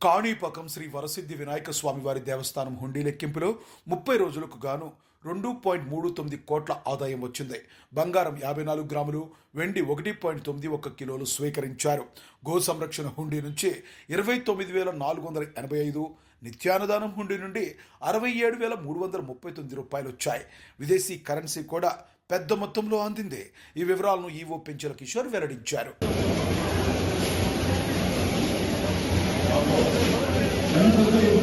కాణిపాకం శ్రీ వరసిద్ధి వినాయక స్వామి వారి దేవస్థానం హుండీ లెక్కింపులో ముప్పై రోజులకు గాను రెండు పాయింట్ మూడు తొమ్మిది కోట్ల ఆదాయం వచ్చింది. బంగారం యాభై నాలుగు గ్రాములు వెండి ఒకటి పాయింట్ తొమ్మిది ఒక కిలోలు స్వీకరించారు. గో సంరక్షణ హుండీ నుంచి ఇరవై తొమ్మిది వేల నాలుగు వందల ఎనభై ఐదు నిత్యానుదానం హుండీ నుండి అరవై ఏడు వేల మూడు వందల ముప్పై తొమ్మిది రూపాయలు వచ్చాయి. విదేశీ కరెన్సీ కూడా పెద్ద మొత్తంలో అందింది. ఈ వివరాలను ఈవో పెంచల కిషోర్ వెల్లడించారు. ప్రజలు